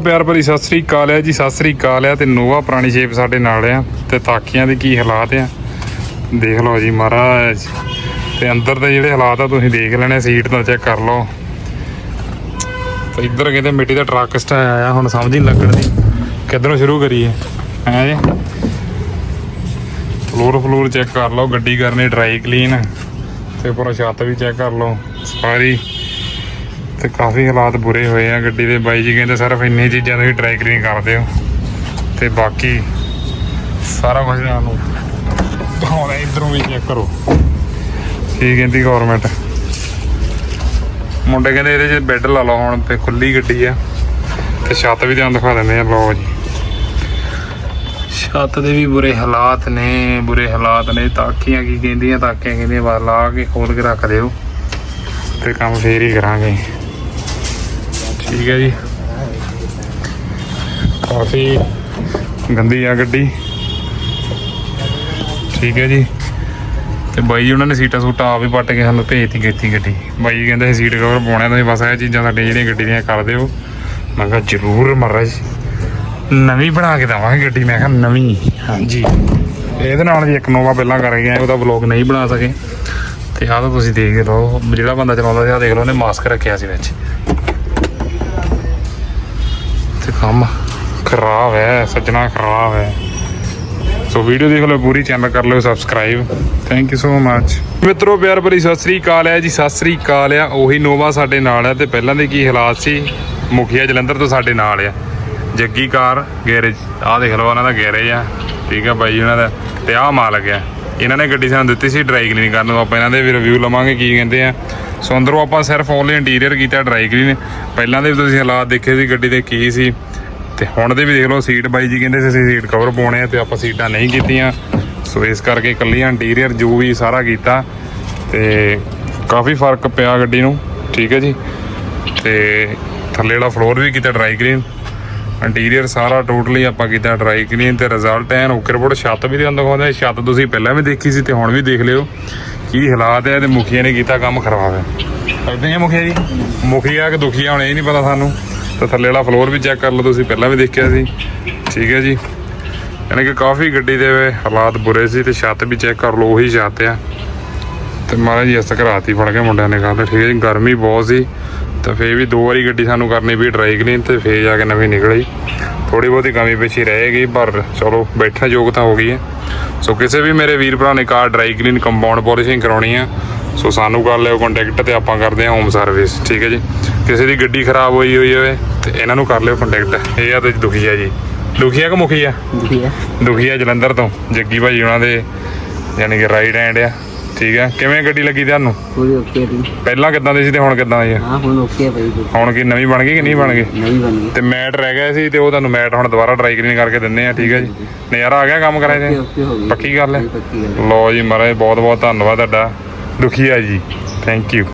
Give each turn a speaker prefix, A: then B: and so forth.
A: ਪਿਆਰ ਭਰੀ ਸਤਿ ਸ੍ਰੀ ਅਕਾਲ ਹੈ ਜੀ, ਸਤਿ ਸ੍ਰੀ ਅਕਾਲ ਹੈ ਤੇ ਨੋਵਾ ਪੁਰਾਣੀ ਸ਼ੇਪ ਸਾਡੇ ਨਾਲ ਆ ਤੇ ਤਾਕੀਆਂ ਦੇ ਕੀ ਹਾਲਾਤ ਆ। ਦੇਖ ਲਓ ਜੀ ਮਹਾਰਾਜ, ਤੇ ਅੰਦਰ ਦੇ ਜਿਹੜੇ ਹਾਲਾਤ ਆ ਤੁਸੀਂ ਦੇਖ ਲੈਣੇ, ਸੀਟ ਤੋਂ ਚੈੱਕ ਕਰ ਲਓ। ਤੇ ਇੱਧਰ ਕਹਿੰਦੇ ਮਿੱਟੀ ਦਾ ਟਰੱਕ ਸਟਾ ਆਇਆ, ਹੁਣ ਸਮਝ ਹੀ ਨਹੀਂ ਲੱਗਣ ਦੀ, ਕਿੱਧਰੋਂ ਸ਼ੁਰੂ ਕਰੀਏ? ਹੈ ਜੀ? ਫਲੋਰ ਫਲੋਰ ਚੈੱਕ ਕਰ ਲਓ, ਗੱਡੀ ਕਰਨੀ ਡਰਾਈ ਕਲੀਨ ਤੇ ਉੱਪਰੋਂ ਛੱਤ ਵੀ ਚੈੱਕ ਕਰ ਲਓ, ਸਾਰੀ। ਤੇ ਕਾਫੀ ਹਾਲਾਤ ਬੁਰੇ ਹੋਏ ਆ ਗੱਡੀ ਦੇ ਬਾਈ ਜੀ ਕਹਿੰਦੇ ਸਿਰਫ ਇੰਨੀ ਚੀਜ਼ਾਂ ਤੁਸੀਂ ਡਰਾਈ ਕਲੀਨ ਕਰ ਦਿਓ। ਤੇ ਬਾਕੀ ਸਾਰਾ ਕੁਝ ਨੂੰ ਹੁਣ ਇਧਰੋਂ ਵੀ ਚੈੱਕ ਕਰੋ। ਕੀ ਕਹਿੰਦੀ ਗਵਰਨਮੈਂਟ ਮੁੰਡੇ ਕਹਿੰਦੇ ਇਹਦੇ 'ਚ ਬੈੱਡ ਲਾ ਲਓ ਹੁਣ ਤੇ ਖੁੱਲੀ ਗੱਡੀ ਆ। ਤੇ ਛੱਤ ਵੀ ਤੁਹਾਨੂੰ ਦਿਖਾ ਦਿੰਦੇ ਆ, ਲਓ ਜੀ। ਛੱਤ ਦੇ ਵੀ ਬੁਰੇ ਹਾਲਾਤ ਨੇ, ਬੁਰੇ ਹਾਲਾਤ ਨੇ। ਤਾਕੀਆਂ ਕੀ ਕਹਿੰਦੀਆਂ, ਤਾਕੀਆਂ ਕਹਿੰਦੀਆਂ, ਬਾਹਰ ਲਾ ਕੇ ਖੋਲ ਕੇ ਰੱਖ ਦਿਓ। ਤੇ ਕੰਮ ਫੇਰ ਹੀ ਕਰਾਂਗੇ। ਠੀਕ ਹੈ ਜੀ। ਕਾਫੀ ਗੰਦੀ ਆ ਗੱਡੀ। ਠੀਕ ਹੈ ਜੀ। ਤੇ ਬਾਈ ਜੀ, ਉਹਨਾਂ ਨੇ ਸੀਟਾਂ ਸੂਟਾਂ ਆਪ ਹੀ ਪੱਟ ਕੇ ਸਾਨੂੰ ਭੇਜਤੀ ਕੀਤੀ ਗੱਡੀ। ਬਾਈ ਜੀ ਕਹਿੰਦੇ ਸੀਟ ਕਵਰ ਪਾਉਣਾ ਤੁਸੀਂ ਬਸ ਇਹ ਚੀਜ਼ਾਂ ਸਾਡੇ ਜਿਹੜੀਆਂ ਗੱਡੀ ਦੀਆਂ ਕਰ ਦਿਓ। ਮੈਂ ਕਿਹਾ, ਜ਼ਰੂਰ ਮਹਾਰਾਜ ਨਵੀਂ ਬਣਾ ਕੇ ਦਵਾਂਗੇ ਗੱਡੀ, ਮੈਂ ਕਿਹਾ ਨਵੀਂ। ਹਾਂਜੀ। ਇਹਦੇ ਨਾਲ ਵੀ ਇੱਕ ਨੋਵਾ ਪਹਿਲਾਂ ਕਰ ਗਿਆ ਉਹਦਾ ਵਲੌਗ ਨਹੀਂ ਬਣਾ ਸਕੇ। ਤੇ ਆਹ ਤਾਂ ਤੁਸੀਂ ਦੇਖ ਲਓ, ਜਿਹੜਾ ਬੰਦਾ ਚਲਾਉਂਦਾ ਸੀ, ਆਹ ਦੇਖ ਲਓ, ਉਹਨੇ ਮਾਸਕ ਰੱਖਿਆ ਸੀ ਵਿੱਚ। ਤੇ ਕੰਮ ਖਰਾਬ ਹੈ, ਸੱਜਣਾ ਖਰਾਬ ਹੈ। ਸੋ ਵੀਡੀਓ ਦੇਖ ਲਓ, ਪੂਰੀ ਚੈਨਲ ਕਰ ਲਿਓ subscribe thank you so much ਮਿੱਤਰੋ, ਪਿਆਰ ਭਰੀ ਸਤਿ ਸ੍ਰੀ ਅਕਾਲ ਹੈ ਜੀ, ਸਤਿ ਸ੍ਰੀ ਅਕਾਲ ਆ। ਉਹੀ ਨੋਵਾ ਸਾਡੇ ਨਾਲ ਹੈ ਤੇ ਪਹਿਲਾਂ ਦੇ ਕੀ ਹਾਲਾਤ ਸੀ? ਮੁਖੀਆ ਜਲੰਧਰ ਤੋਂ ਸਾਡੇ ਨਾਲ ਆ। Jaggi car, garage. ਆਹ ਦੇਖ ਲਓ, ਉਹਨਾਂ ਦਾ ਗੈਰੇਜ ਆ। ਠੀਕ ਆ ਬਾਈ ਉਹਨਾਂ ਦਾ। ਤੇ ਆਹ ਮਾਲਕ ਆ। ਇਹਨਾਂ ਨੇ ਗੱਡੀ ਸਾਨੂੰ ਦਿੱਤੀ ਸੀ, ਡਰਾਈ ਕਲੀਨ ਕਰਨ ਨੂੰ। ਆਪਾਂ ਇਹਨਾਂ ਦੇ ਵੀ ਰਿਵਿਊ ਲਵਾਂਗੇ, ਕੀ ਕਹਿੰਦੇ ਆ। ਸੋ ਅੰਦਰੋਂ ਆਪਾਂ ਸਿਰਫ ਓਨਲੀ ਇੰਟੀਰੀਅਰ ਕੀਤਾ ਡਰਾਈ ਕਲੀਨ ਪਹਿਲਾਂ ਦੇ ਵੀ ਤੁਸੀਂ ਹਾਲਾਤ ਦੇਖੇ ਸੀ, ਗੱਡੀ ਦੇ ਕੀ ਸੀ। ਤੇ ਹੁਣ ਦੇ ਵੀ ਦੇਖ ਲਓ ਸੀਟ ਬਾਈ ਜੀ ਕਹਿੰਦੇ ਸੀ, ਅਸੀਂ ਸੀਟ ਕਵਰ ਪਾਉਣੇ ਆ ਤੇ ਆਪਾਂ ਸੀਟਾਂ ਨਹੀਂ ਕੀਤੀਆਂ। ਸੋ ਇਸ ਕਰਕੇ ਇਕੱਲੀਆਂ ਇੰਟੀਰੀਅਰ ਜੋ ਵੀ ਸਾਰਾ ਕੀਤਾ। ਤੇ ਕਾਫੀ ਫ਼ਰਕ ਪਿਆ ਗੱਡੀ ਨੂੰ, ਠੀਕ ਹੈ ਜੀ। ਤੇ ਥੱਲੇ ਵਾਲਾ ਫਲੋਰ ਵੀ ਕੀਤਾ ਡਰਾਈ ਕਲੀਨ ਇੰਟੀਰੀਅਰ ਸਾਰਾ ਟੋਟਲੀ ਆਪਾਂ ਕੀਤਾ ਡਰਾਈ ਕਲੀਨ ਤੇ ਰਿਜ਼ਲਟ ਐਨ, ਓਕੇ ਰਿਪੋਰਟ ਛੱਤ ਵੀ ਤੁਹਾਨੂੰ ਦਿਖਾਉਂਦੇ ਛੱਤ ਤੁਸੀਂ ਪਹਿਲਾਂ ਵੀ ਦੇਖੀ ਸੀ ਤੇ ਹੁਣ ਵੀ ਦੇਖ ਲਿਓ। ਕੀ ਹਾਲਾਤ ਹੈ ਤੇ ਮੁਖੀਆ ਨੇ ਕੀਤਾ ਕੰਮ ਖਰਾਬ ਹੈ ਕਰਦੇ ਆ ਮੁਖੀਆ ਜੀ? ਮੁਖੀਆ ਕਿ ਦੁਖੀਆ ਹੁਣ ਇਹ ਨਹੀਂ ਪਤਾ ਸਾਨੂੰ। ਤੇ ਥੱਲੇ ਵਾਲਾ ਫਲੋਰ ਵੀ ਚੈੱਕ ਕਰ ਲਓ ਤੁਸੀਂ ਪਹਿਲਾਂ ਵੀ ਦੇਖਿਆ ਸੀ। ਠੀਕ ਹੈ ਜੀ। ਯਾਨੀ ਕਿ ਕਾਫੀ ਗੱਡੀ ਦੇ ਹਾਲਾਤ ਬੁਰੇ ਸੀ ਤੇ ਛੱਤ ਵੀ ਚੈੱਕ ਕਰ ਲਓ ਉਹੀ ਛੱਤ ਆ। ਤੇ ਮਹਾਰਾਜ ਜੀ ਅਸ ਘਰਾਤੀ ਫੜ ਕੇ ਮੁੰਡਿਆਂ ਨੇ ਕਹਿੰਦੇ ਠੀਕ ਹੈ ਜੀ ਗਰਮੀ ਬਹੁਤ ਸੀ। ਤਾਂ ਫੇਰ ਵੀ ਦੋ ਵਾਰੀ ਗੱਡੀ ਸਾਨੂੰ ਕਰਨੀ ਪਈ ਡਰਾਈ ਕਲੀਨ ਤੇ ਫੇਰ ਜਾ ਕੇ ਨਵੀਂ ਨਿਕਲੀ। ਥੋੜੀ ਬਹੁਤੀ ਕਮੀ ਪੇਸ਼ੀ ਰਹੇਗੀ ਪਰ ਚਲੋ ਬੈਠਣ ਯੋਗ ਤਾਂ ਹੋ ਗਈ ਹੈ ਸੋ ਕਿਸੇ ਵੀ ਮੇਰੇ ਵੀਰ ਭਰਾ ਨੇ car dry clean compound polishing ਕਰਾਉਣੀ ਆ ਸੋ ਸਾਨੂੰ ਕਰ ਲਿਓ ਕੰਟੈਕਟ ਤੇ ਆਪਾਂ ਕਰਦੇ ਹਾਂ ਹੋਮ ਸਰਵਿਸ ਠੀਕ ਹੈ ਜੀ? ਕਿਸੇ ਦੀ ਗੱਡੀ ਖਰਾਬ ਹੋਈ ਹੋਈ ਹੋਵੇ ਤੇ ਇਹਨਾਂ ਨੂੰ ਕਰ ਲਿਓ ਕੰਟੈਕਟ ਇਹ ਆ ਤੇ ਦੁਖੀ ਆ ਜੀ। ਦੁਖੀ ਆ ਕਿ ਮੁਖੀ ਆ?
B: ਵਧੀਆ
A: ਦੁਖੀ ਆ ਜਲੰਧਰ ਤੋਂ ਜੱਗੀ ਭਾਈ ਉਹਨਾਂ ਦੇ ਯਾਨੀ ਕਿ ਰਾਈਟ ਹੈਂਡ ਆ। ਠੀਕ ਆ ਕਿਵੇਂ ਗੱਡੀ ਲੱਗੀ ਤੁਹਾਨੂੰ?
B: ਪੂਰੀ ਓਕੇ ਦੀ
A: ਪਹਿਲਾਂ ਕਿੱਦਾਂ ਦੀ ਸੀ ਤੇ ਹੁਣ ਕਿੱਦਾਂ ਦੀ ਆ?
B: ਹਾਂ ਹੁਣ ਓਕੇ ਭਾਈ ਜੀ।
A: ਹੁਣ ਕੀ ਨਵੀਂ ਬਣ ਗਈ ਕਿ ਨਹੀਂ ਬਣ ਗਈ?
B: ਨਹੀਂ ਬਣ ਗਈ।
A: ਤੇ ਮੈਟ ਰਹਿ ਗਿਆ ਸੀ ਤੇ ਉਹ ਤੁਹਾਨੂੰ ਮੈਟ ਹੁਣ ਦੁਬਾਰਾ ਡਰਾਈ ਕਲੀਨ ਕਰਕੇ ਦਿੰਨੇ ਆ ਠੀਕ ਹੈ ਜੀ। ਨਜ਼ਾਰਾ ਆ ਗਿਆ ਕੰਮ ਕਰਾਏ ਤੇ
B: ਓਕੇ ਹੋ ਗਈ।
A: ਪੱਕੀ ਗੱਲ ਹੈ?
B: ਪੱਕੀ ਗੱਲ ਹੈ।
A: ਲੋ ਜੀ ਮਹਾਰਾਜ ਬਹੁਤ ਬਹੁਤ ਧੰਨਵਾਦ ਤੁਹਾਡਾ। ਦੁਖੀ ਆ ਜੀ। Thank you